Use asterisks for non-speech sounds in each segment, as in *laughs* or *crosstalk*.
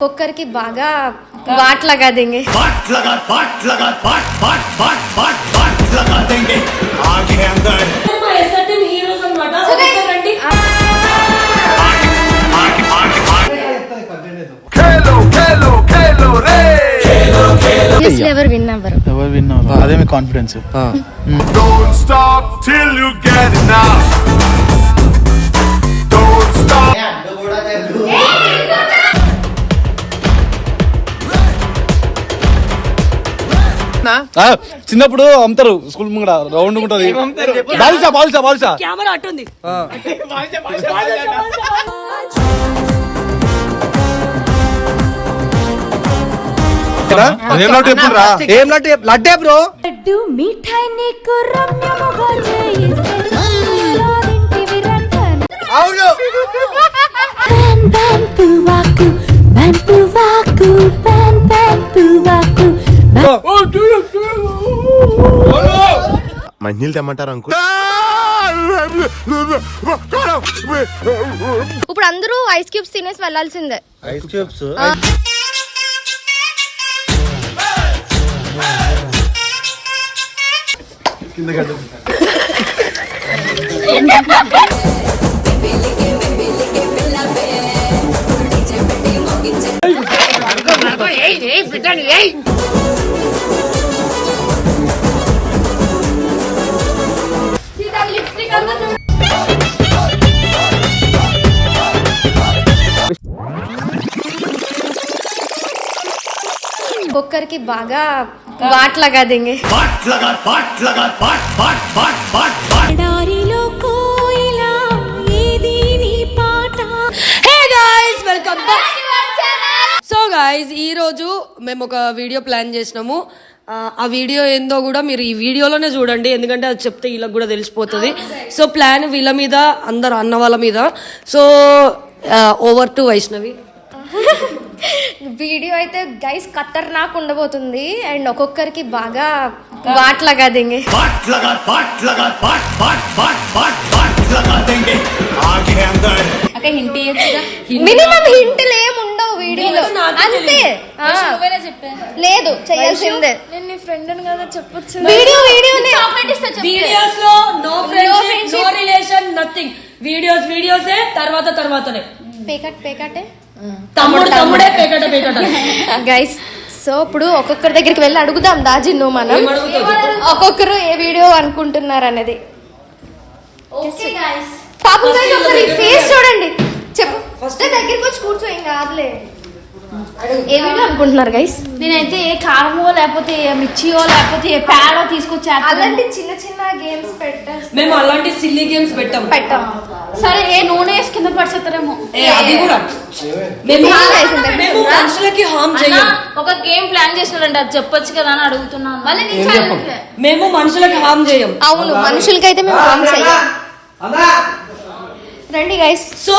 కుక్కర్కి బాగా వాట్ లగా దేంగే వాట్ లగా వాట్ లగా వాట్ వాట్ వాట్ వాట్ వాట్ లగా దేంగే ఆగే అందర్ అదే మీ కాన్ఫిడెన్స్ చిన్నప్పుడు అమ్ముతారు స్కూల్ ముంగడ రౌండ్ ఉంటది. బాలుషా బాలుషా బాలుషా కెమెరా అట్టుంది అదేం లడ్డు ఎప్పుడు రా ఏం లడ్డు లడ్డే బ్రో? లడ్డు మిఠాయి నీకు రమ్యముగా. అవును. పువ్వాకు, పువ్వాకు, పువ్వాకు. మంచినీళ్ళు తెమ్మంటారు అంకుల్? ఇప్పుడు అందరూ ఐస్ క్యూబ్స్ తినేసి వెళ్ళాల్సిందే. Ice cubes? लगा ఒక్కరికి బాగా వాట్ లగా దింగే వాట్ లగా వాట్ లగా వాట్ వాట్ వాట్ వాట్ వాట్. సో గాయస్ రోజు మేము ఒక వీడియో ప్లాన్ చేసినాము. ఆ వీడియో ఏందో కూడా మీరు ఈ వీడియోలోనే చూడండి. ఎందుకంటే అది చెప్తే వీళ్ళకి కూడా తెలిసిపోతుంది. సో ప్లాన్ వీళ్ళ మీద అందరు అన్న వాళ్ళ మీద. So over to Vaishnavi. Video అయితే గైస్ ఖతర్నాక్ ఉండబోతుంది. అండ్ ఒక్కొక్కరికి బాగా బాట్లగా లగా అక్కడ హింట్ హింట్ లేము నాకు అంతే. లేదు చేయాల్సిందే. నేను నీ ఫ్రెండ్ కదా చెప్పొచ్చు. వీడియో వీడియోనే వీడియోస్లో no friendship no relation nothing videos వీడియోసే తర్వాత తర్వాతనే. పేకట్ పేకటే? తమ్ముడు తమ్ముడే పేకట పేకట. గైస్ సో ఇప్పుడు ఒక్కొక్కరి దగ్గరికి వెళ్ళి అడుగుదాం దాజిన్ను మనం? ఒక్కొక్కరు ఏ వీడియో అనుకుంటున్నారు అనేది. పాపం ఫేస్ చూడండి. చెప్పు. ఫస్ట్ దగ్గరికి వచ్చి కూర్చో ఏం కాదులే. ఏ వీడియో అనుకుంటున్నారు గైస్ నేనైతే ఏ కారమో లేకపోతే ఏ మిర్చియో లేకపోతే ఏ ప్యాడో తీసుకొచ్చి అలాంటి చిన్న చిన్న గేమ్స్ పెట్టేసి మేము అలాంటి సిల్లీ గేమ్స్ పెట్టాం. పెట్టాం. సరే ఏ నూనె వేసి కింద పడిచేస్తారేమో ఏ, అది కూడా. మేము మనుషులకి హామ్ చేయం ఒక గేమ్ ప్లాన్ చేసినారంటే అది చెప్పొచ్చు కదా అని అడుగుతున్నాను. మళ్ళీ నీ ఛానల్కి. మేము మనుషులకి హామ్ చేయం అవును మనుషులకైతే మేము హామ్ చెయ్యం రండి గైస్ సో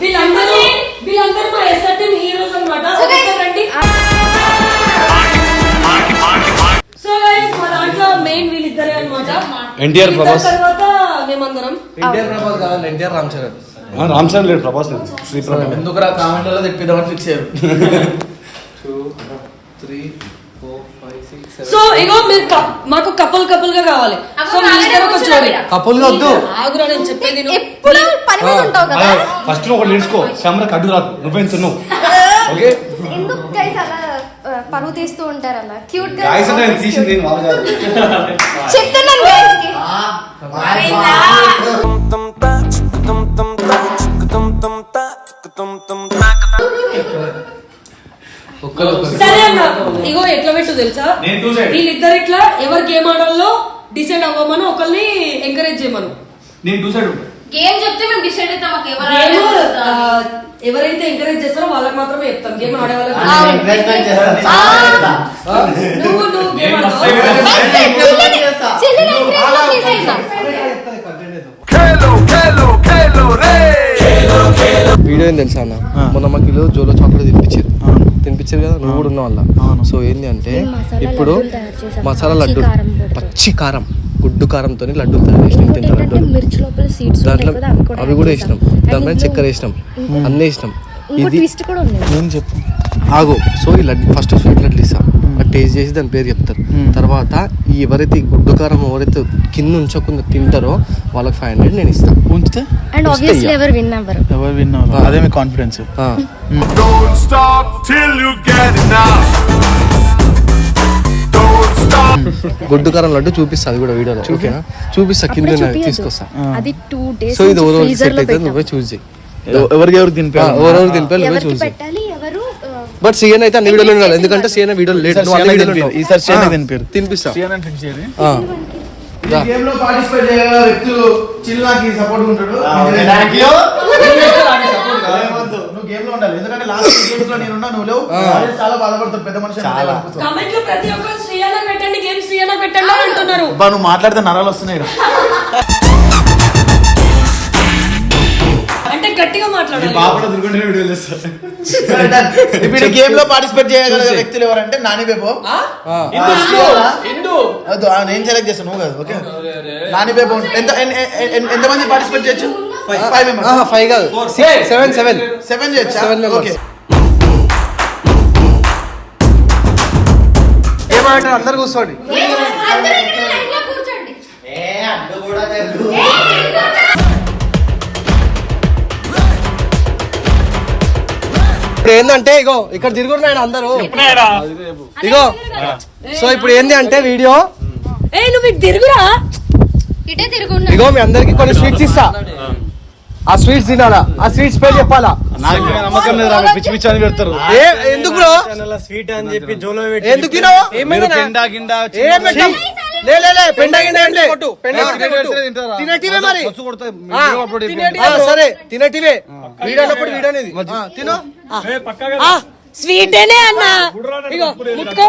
వీళ్ళందరూ వీళ్ళందరూ మా ఎస్ఆర్టీఎం హీరోస్ అన్నమాట. రండి. సో గైస్ మా దాంట్లో మెయిన్ వీళ్ళిద్దరే అన్నమాట. ఎన్టీఆర్ ప్రభాస్. తర్వాత మేమందరం. ఎన్టీఆర్ ప్రభాస్ కావాలి ఎన్టీఆర్ రామ్ చరణ్. రామ్ చరణ్ లేడు ప్రభాస్ లేదు. శ్రీ ప్రభాస్ ఎందుకు రా కామెంట్లలో తెప్పిద్దామని ఫిక్స్ అయ్యారు టూ త్రీ సో ఇగో మీరు మాకు కపుల్ కపుల్గా కావాలి సో మీ ఇద్దరు ఒక జోడి కపుల్ వద్దు ఆగురా నేను చెప్పేది నువ్వు. ఎప్పుడు పని మీద ఉంటావు కదా ఫస్ట్ నువ్వు ఒకటి నేర్చుకో కడ్డు రాదు నువ్వేం తిన్నావు ఓకే ఎందుకు గైస్ అలా ఆ, పరువు తీస్తూ ఉంటారు అలా క్యూట్గా గాయస్ అంటే నేను తీసింది నేను వాళ్ళు కాదు. చెప్తున్నాను guys కి. సరే అన్న ఇగో ఎట్లా పెట్టు తెలుసా. వీళ్ళిద్దరు ఇట్లా ఎవరు గేమ్ ఆడాలో డిసైడ్ అవ్వమని ఒకరిని ఎంకరేజ్ చేయమను. నేను టూ సైడ్ గేమ్ చెప్తే మేము డిసైడ్ అవుతాం ఎవరైతే ఎంకరేజ్ చేస్తారో వాళ్ళకి మాత్రమే చెప్తాం. గేమ్ ఆడే వాళ్ళకి నువ్వు నువ్వు గేమ్ ఆడతావా? వీడియో ఏం తెలుసా మొన్న మాకు జోలో చాక్లెట్ తినిపించారు. తినిపించారు కదా నువ్వు కూడా ఉన్నావు అలా? సో ఏంది అంటే ఇప్పుడు మసాలా లడ్డు పచ్చి కారం గుడ్డు కారంతో లడ్డూలు తయారు చేసినాం తింత లడ్డూలు. దాంట్లో అవి కూడా వేసినాం దానిపైన చక్కెర వేసినాం అన్నీ వేసినాం ఇది ఏం చెప్పు? ఆగు. సో ఈ లడ్డు ఫస్ట్ స్వీట్ లడ్డు ఇస్తాం. టేస్ట్ చేసి దాని పేరు చెప్తారు. తర్వాత ఈ ఎవరైతే గుడ్డు కారం ఎవరైతే కింద ఉంచకుండా తింటారో వాళ్ళకి ఫైవ్ హండ్రెడ్ నేను ఇస్తా. ఉంచితే? అండ్ ఆబ్వియస్లీ ఎవరు విన్ అవ్వరు. ఎవరు విన్నారు అదే మీ కాన్ఫిడెన్స్. గుడ్డు కారం లడ్డు చూపిస్తా అది కూడా వీడియోలో. ఓకేనా? చూపిస్తా కింద తీసుకొస్తా. అది టూ డేస్ సో ఇది ఎవరో ఫ్రీజర్ సెట్ అయితే నువ్వే చూస్ చేయి. ఎవరికి ఎవరికి తినిపారు ఎవరెవరు తినిపారు నువ్వే చూస్ చేయి పెట్టాలి ఎవరు ఆ, బట్ సీఎన్ అయితే అన్ని వీడియోలో ఉండాలి ఎందుకంటే సీఎన్ వీడియో లేట్. ఈసారి సీఎన్ తినిపిరు. సీఎన్. తినిపిస్తా. ఫిక్స్ చేయరు ఆ. రా. గేమ్లో పార్టిసిపేట్ చేయగల వ్యక్తులు చిల్లాకి సపోర్ట్ ఉంటాడు. ఏమొద్దు. నువ్వు గేమ్లో ఉండాలి. ఎందుకంటే లాస్ట్ గేమ్స్లో నేను ఉన్నా నువ్వు లేవు. అదే చాలా బాధపడతాడు పెద్ద మనిషి చాలా. కమెంట్లో ప్రతి ఒక్కరు శ్రీయానా పెట్టండి గేమ్ శ్రీయానా పెట్టండి అని అంటున్నారు. నువ్వు మాట్లాడితే నరాలు వస్తున్నాయి *laughs* గట్టిగా మాట్లాడాలి. ఇప్పుడు ఈ గేమ్లో పార్టిసిపేట్ చేయగల వ్యక్తులు ఎవరంటే నాని బేబో. వద్దు, ఆ, నేను సెలెక్ట్ చేస్తాను నువ్వు కాదు ఓకే? నాని బేబో ఎంత ఎన్- ఎన్- ఎన్- ఎంతమంది పార్టిసిపేట్ చేయొచ్చు? ఫైవ్ మెంబర్స్ ఫైవ్ కాదు. సెవెన్ సెవెన్ సెవెన్ చేయొచ్చా? Seven members. ఓకే. ఏమంటారు? అందరు కూర్చోండి. అందరూ ఇక్కడ లైన్లో కూర్చోండి ఇప్పుడు ఏంటంటే ఇగో ఇక్కడ తిరుగుతున్నాడు అందరూ. ఇగో సో ఇప్పుడు ఏంది అంటే వీడియో? ఇగో మీ అందరికి కొన్ని స్వీట్స్ ఇస్తా. ఆ స్వీట్స్ తినాలా? ఆ స్వీట్స్ పేరు చెప్పాలా? నమ్మకం లేదు పిచ్చి పిచ్చి అని పెడతారు. ఏ ఎందుకు బ్రో? స్వీట్ అని చెప్పి జోలో పెట్టి ఎందుకు తినవు? మీరు తినేటివే మరి. ఆ, సరే తినేటివే. తిను. స్వీటేనే అన్న. ఇగో ముట్టుకో.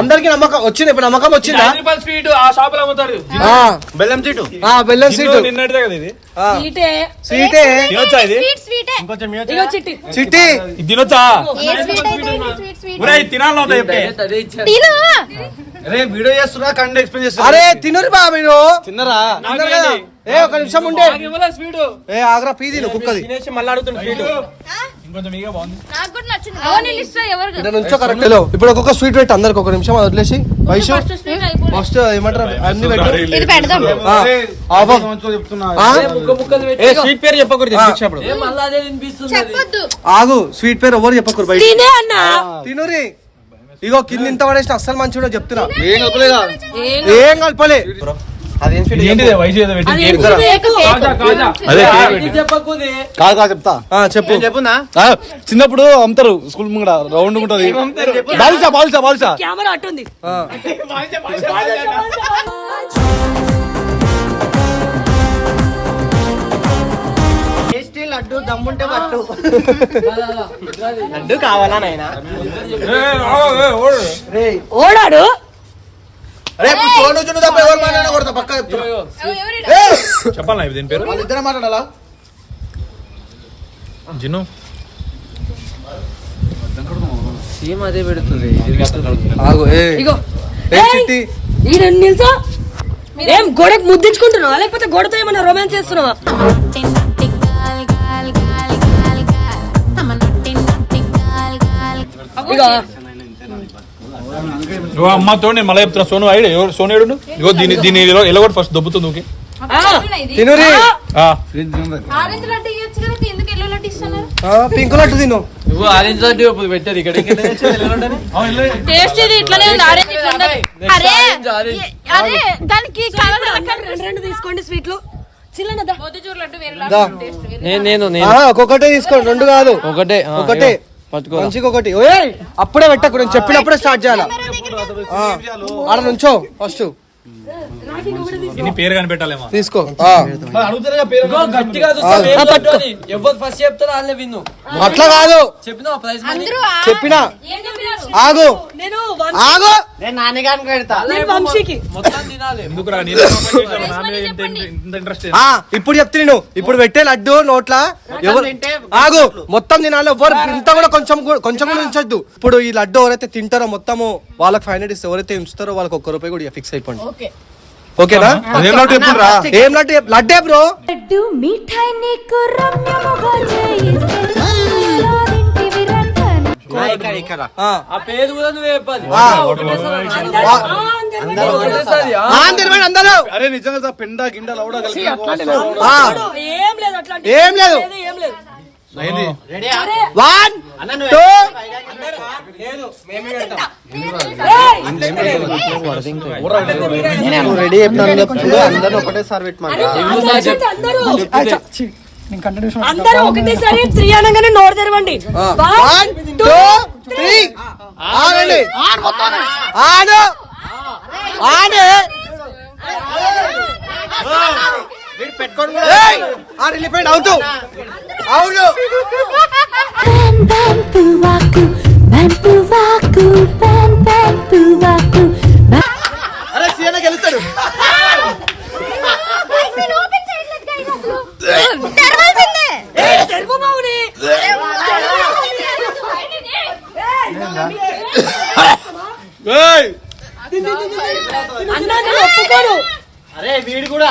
అందరికి నమ్మకం వచ్చింది ఇప్పుడు నమ్మకం వచ్చిందా? స్వీట్ ఆ షాప్లో అమ్ముతారు. ఆ, బెల్లం చీటు ఆ, బెల్లం స్వీట్ నిన్నటిదే కదా ఇది? స్వీటే. స్వీటే. తినొచ్చా ఇది? స్వీట్ స్వీటే. ఇంకొంచెం ఇగో చిట్టి. చిట్టి. ఇది తినొచ్చా? ఏ స్వీట్ అయితే స్వీట్ స్వీట్. ఒరేయ్ తినాలి అవుతా చెప్తే తిను. అరే వీడియో చేస్తున్నా కండి ఎక్స్ప్లెయిన్ చేస్తున్నా. అరే తినురు బా మీరు తిన్నరా? తిన్నారు కదా. ఏ ఒక నిమిషం ఉండే. ఏ ఆగ్రా పీ తిను కుక్కది తినేసి మళ్ళీ అడుగుతున్నా స్వీట్. ఇంకొంచెం మీగా బాగుంది. నాకు కూడా నచ్చింది. అవును ఇస్తా ఎవరు ఇక్కడ నుంచో కరెక్ట్ ఇప్పుడు ఒక్కొక్క స్వీట్ పెట్టు అందరికి ఒక నిమిషం అది వదిలేసి. వైషు ఫస్ట్ ఏమంటారు? అన్ని పెట్టు. ఇది పెడదాం. ఆ, ఆపు. చెప్తున్నా. ఆ, ఏ స్వీట్ పేరు చెప్పకూడదు తినిపించినప్పుడు చెప్పొద్దు. ఆగు స్వీట్ పేరు ఎవరు చెప్పకూరు బయట తినే అన్న. తినురి. ఇగో కింద ఇంత పడేసిన అస్సలు మంచిగా చెప్తున్నా. ఏం కలపలేదా? ఏం కలపలే. కాదు కాదు చెప్తా. ఆ, చెప్పు. చిన్నప్పుడు అమ్ముతారు స్కూల్ ముంగడ రౌండ్ ఉంటది. బాలిసా బాలిసా బాలిసా కెమెరా అట్టుంది. లడ్డు దమ్ముంటే పట్టు. లడ్డు కావాలా నాయనా? ఓడాడు? అరే ఇప్పుడు సోను చున్ను తప్ప ఎవరు మాట్లాడినా కొడతా? పక్క! చెప్పాలా దీని పేరు? వాళ్ళిద్దరే మాట్లాడాలా? జిన్ను. ఆగు ఏ. ఇగో. ఏ ఏయ్, చిట్టి? ఈడ నిల్చో ఏం గోడకు ముద్దించుకుంటున్నావా? లేకపోతే గోడతో ఏమన్నా రొమాన్స్ చేస్తున్నావా? ఇగో. నువ్వు అమ్మతో నేను మళ్ళీ చెప్తున్నా. సోను ఐడి ఎవరు సోను ఏడు ఇగో దీని దీని ఎలా కూడా ఫస్ట్ దొబ్బుతుంది ఊకే. ఆ, తినురి. ఆ. ఆరెంజ్ లడ్డు ఇవ్వచ్చు కదా ఎందుకు ఎల్లో లడ్డు ఇస్తున్నారు? ఆ, పింక్ లడ్డు తిను. నువ్వు ఆరెంజ్ లడ్డు పెట్టారు ఇక్కడ. టేస్ట్ ఇది ఇట్లనే ఉంది. ఆరెంజ్ ఇట్లా ఉండదు. అరే ఆరెంజ్. ఏ- అరే దానికి రెండు తీసుకోండి స్వీట్లు. చిల్లనదా మొద్దుచూరు లడ్డు వేరే దా. నేను నేను ఒక్కొక్కటే తీసుకోండి. రెండు కాదు. ఒకటే ఒకటే మంచిగా ఒకటి ఓయ్! అప్పుడే పెట్టకు నేను చెప్పినప్పుడే స్టార్ట్ చేయాలా? ఆ, ఆడ నుంచో ఫస్ట్ ఇన్ని పేరు కనిపెట్టాలేమో. తీసుకో. ఫస్ట్ చెప్తారో వాళ్ళే విన్ను. అట్లా కాదు. చెప్పిన. ప్రైస్ అందరూ ఆగు. ఆగు. నేను పెడతా. వంశీకి. ఇప్పుడు చెప్తే నేను. ఇప్పుడు పెట్టే లడ్డు నోట్ల ఎవరు ఆగు. మొత్తం తినాలి. ఎవరు ఇంత కూడా కొంచెం కూడా- కొంచెం కూడా ఉంచొద్దు. ఇప్పుడు ఈ లడ్డు ఎవరైతే తింటారో మొత్తము వాళ్ళకి ఫైవ్ హండ్రెడ్ ఇస్తే ఎవరైతే ఉంచుతారో వాళ్ళకి ఒక్క రూపాయి కూడా ఫిక్స్ అయిపోండి. ఓకే. ఓకేనా? అదేం లడ్డు ఏం లడ్డు? లడ్డే బ్రో. లడ్డు మిఠాయి నీకు రమ్యముగా. ఆ. పేరు కూడా నువ్వే చెప్పాలి. అందరూ అరే నిజంగా పెండ. ఏం లేదు అట్లాంటి ఏం లేదు. ఏం లేదు. One two. రెడీ అందరూ ఒకటేసారి పెట్టమని అందరూ ఒకటేసారి త్రీ అనగానే నోరు తెరవండి. One two three! ఆడు వెళ్ళిపోయింది అవుట్ అవును. ఒప్పుకోను అరే వీడు కూడా.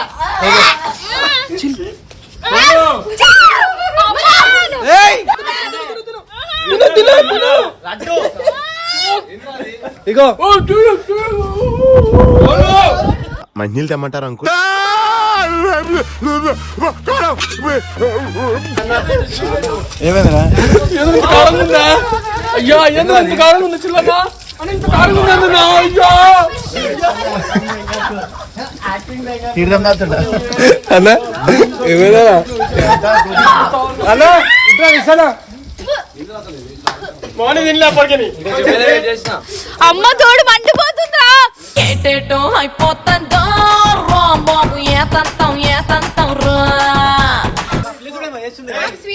ఇగో. మంచినీళ్ళు తెమ్మంటారు అంకుల్? ఏమైందిరా? అయ్యా ఎందుకు ఇంత కారం ఉంది చిల్లన్న అన్న ఏమైనా అన్న ఇట్లా ఇస్తానా అమ్మ తోడు మండిపోతుందిరా. ఏటేటో అయిపోతుందో బాబు ఏ తంతం ఏ తంతం రా.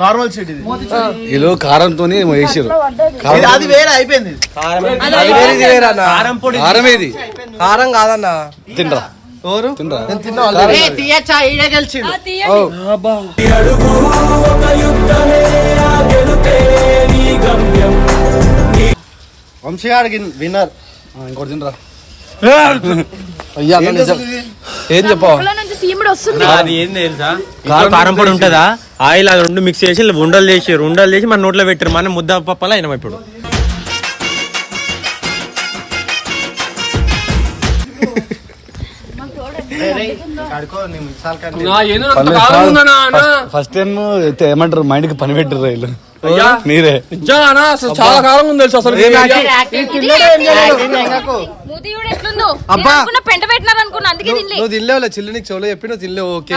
నార్మల్ స్వీట్ ఇది. వీళ్ళు కారంతో వేసారు ఇది అది వేరే అయిపోయింది. వేరే అన్న కారం ఏది? కారం కాదన్న. తినరా? ఎవరు? విన్నర్. ఇంకోటి తినరా? అయ్యా అన్న నిజం. ఏం చెప్పావు? నుంచి సీముడు వస్తుంది. అది ఏం తెలుసా? ఇంట్లో కారం పొడి ఉంటుందా? ఆయిల్ అది రెండు మిక్స్ చేసి ఉండలు చేసి ఉండలు చేసి మన నోట్లో పెట్టారు మన ముద్ద పప్పలా అయినాం ఇప్పుడు. ఫస్ట్ టైం ఏమంటారు మైండ్కి పని పెట్టారు అయ్యా మీరే. చాలా కారం ఉంది తెలుసు అసలు పెంట పెట్టినారు అనుకున్నా అందుకే తినలే. నువ్వు తినలేవులే చిల్లు నీకు చెవులో చెప్పి నువ్వు తినలేవు ఓకే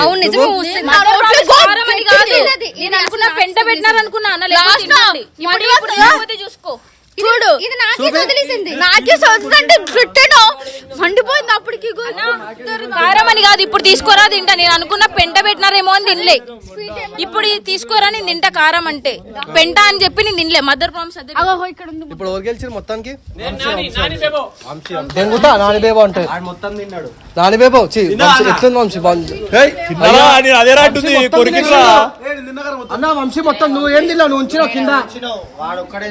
పెంట పెట్టినారు అనుకున్నా అన్న లేకపోతే తినండి. ఇప్పుడు ఇప్పుడు లేకపోతే చూసుకో. చూడు. ఇది నాకే వదిలేసింది నాకే వదిలిందంటే పెట్టాను మండిపోయింది అప్పటికి కారం అని కాదు ఇప్పుడు తీసుకోరా తింటా. నేను అనుకున్న పెంట పెట్టినారేమో అని తినలే. ఇప్పుడు ఇది తీసుకోరా నేను తింటా కారం అంటే. పెంట అని చెప్పి నేను తినలే. మదర్ ప్రామిస్ ఇక్కడ ఉంది. ఇప్పుడు ఎవరు గెలిచారు మొత్తానికి? నాని నాని బేబో. దెంగుతా నాని బేబో అంటే. మొత్తం తిన్నాడు. నాని బేబో చి వంశీ, ఎట్లుంది వంశీ? బాగుంది అదే కొరికిట్లా అన్న వంశీ మొత్తం నువ్వు ఏం తిన్నావు? నువ్వు ఉంచినావు కింద. వాడు ఒక్కడే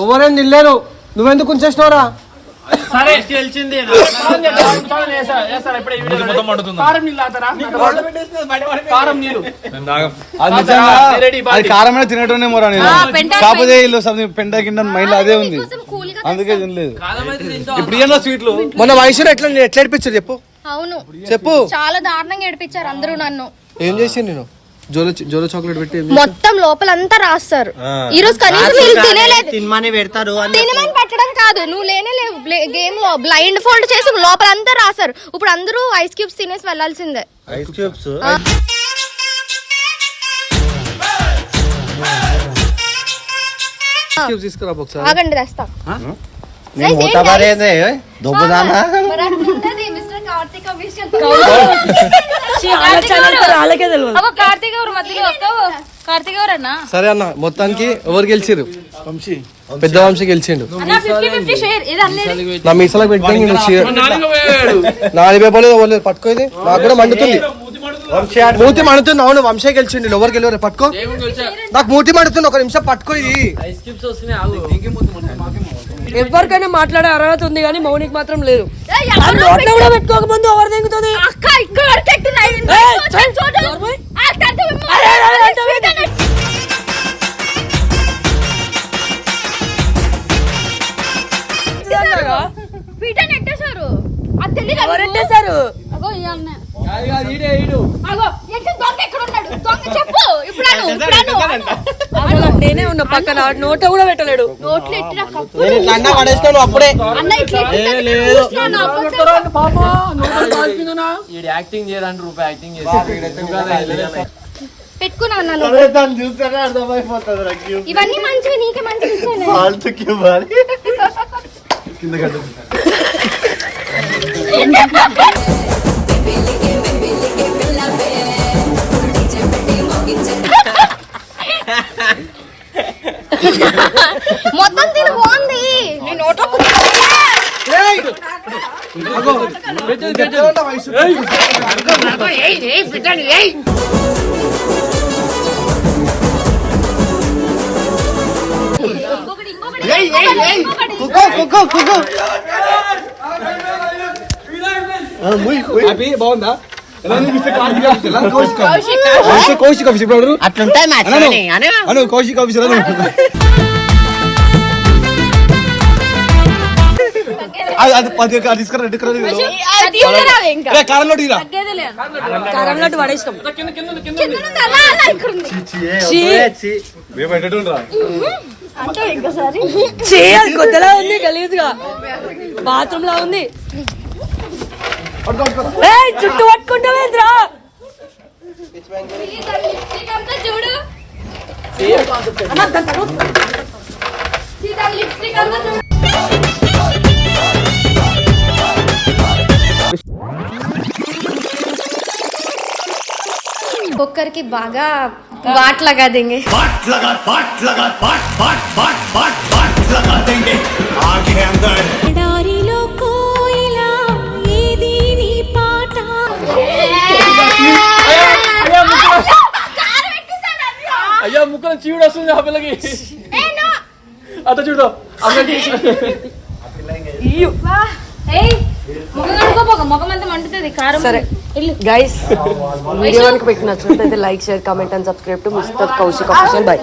ఎవరేం తినలేరు నువ్వెందుకు ఉంచేసినావురా? సరే గెలిచింది *laughs* అది మోరా నేను. కాకపోతే వీళ్ళు పెంట కింద మైండ్ అదే ఉంది. అందుకే తినలేదు. ఇప్పుడు స్వీట్లు. మొన్న వయసులో ఎట్లా ఎట్లా ఏడిపించారు చెప్పు. అవును. చెప్పు. చాలా దారుణంగా ఏడిపించారు అందరూ నన్ను. ఏం చేసి నేను జోలో జోలో చాక్లెట్ పెట్టి మొత్తం లోపలంతా రాస్తారు. ఈ రోజు కనీసం మీరు తినేలేదు తినమని పెడతారు తినమని పెట్టడం కాదు నువ్వు లేనే లేవు. గేమ్లో బ్లైండ్ ఫోల్డ్ చేసి లోపలంతా రాస్తారు. ఇప్పుడు అందరూ ఐస్ క్యూబ్స్ తినేసి వెళ్ళాల్సిందే. Ice cubes? cubes తీసుకురా ఒకసారి ఆగండి తెస్తా. దొబ్బుదానా? మరి అట్లుంటది, Mr. కార్తీక్ official. వాళ్ళ ఛానల్ వాళ్ళకే తెలియదు అవ్వ, కార్తీక్ ఎవరు మధ్యలో అక్క కార్తీక్ ఎవరన్నా సరే అన్న మొత్తానికి ఎవరు గెలిచిరు వంశీ. పెద్ద వంశీ గెలిచిండు. అన్న షేర్ ఇది నా మీసాలకు పెట్టి నేను చీ- నాలుగు పేపర్లు ఇవ్వలేదు పట్టుకో ఇది. నాకు కూడా మండుతుంది. మూతి మండుతుంది. అవును వంశీ గెలిచిండు. ఎవరు గెలవరు పట్టుకో. నాకు మూతి మండుతుంది. ఒక నిమిషం పట్టుకో ఇది. ఎవరికైనా మాట్లాడే అర్హత ఉంది కానీ మౌనికి మాత్రం లేదు. నోట్లో కూడా పెట్టుకోక ముందు ఎవరు తెగుతుంది అక్క అగో దొంగ ఎక్కడ ఉన్నాడు దొంగ చెప్పు. *laughs* ఇప్పుడు అను, ఇప్పుడు అను. నేనే ఉన్నా పక్కన నోట కూడా పెట్టలేడు. నోట్లు ఎట్టిన కప్పు అన్న పడేస్తాను అప్పుడే అన్న ఇట్లా. యాక్టింగ్ చేయడానికి రూపాయి యాక్టింగ్ చేసి అర్థమైపోతుంది ఇవన్నీ మంచివి నీకే మంచివి ఇచ్చాను ఫాల్తుకి ఇవ్వాలి *laughs* కింద *laughs* మొత్తం తిని బాగుంది. నీ నోట్లో బాగుందా? కౌశిక్ ఆఫీసర్ ఇప్పుడు అట్లుంటాయి అను. కౌశిక్ ఆఫీసర్ అను. అది అది పది అది తీసుకురా చేయాలి కొత్తలా ఉంది గలీజ్గా. బాత్రూమ్ లా ఉంది. ఏయ్, చుట్టూ పట్టుకుంటావేంద్రా లిప్స్టిక్ అంతా చూడు సీతా లిప్స్టిక్ అంతా చూడు ఒక్కరికి బాగా వాట్ లగా देंगे बाट लगा बाट लगा बाट बाट बाट बाट बाट लगा देंगे आगे अंदर అయ్యా ముక్కలు చీవుడు వస్తుంది ఆ పిల్లకి చూడు ముఖం ముఖం అంతా సరే గైస్ వీడియో కనుక మీకు నచ్చినట్లయితే like share comment and subscribe to mister Kaushik bye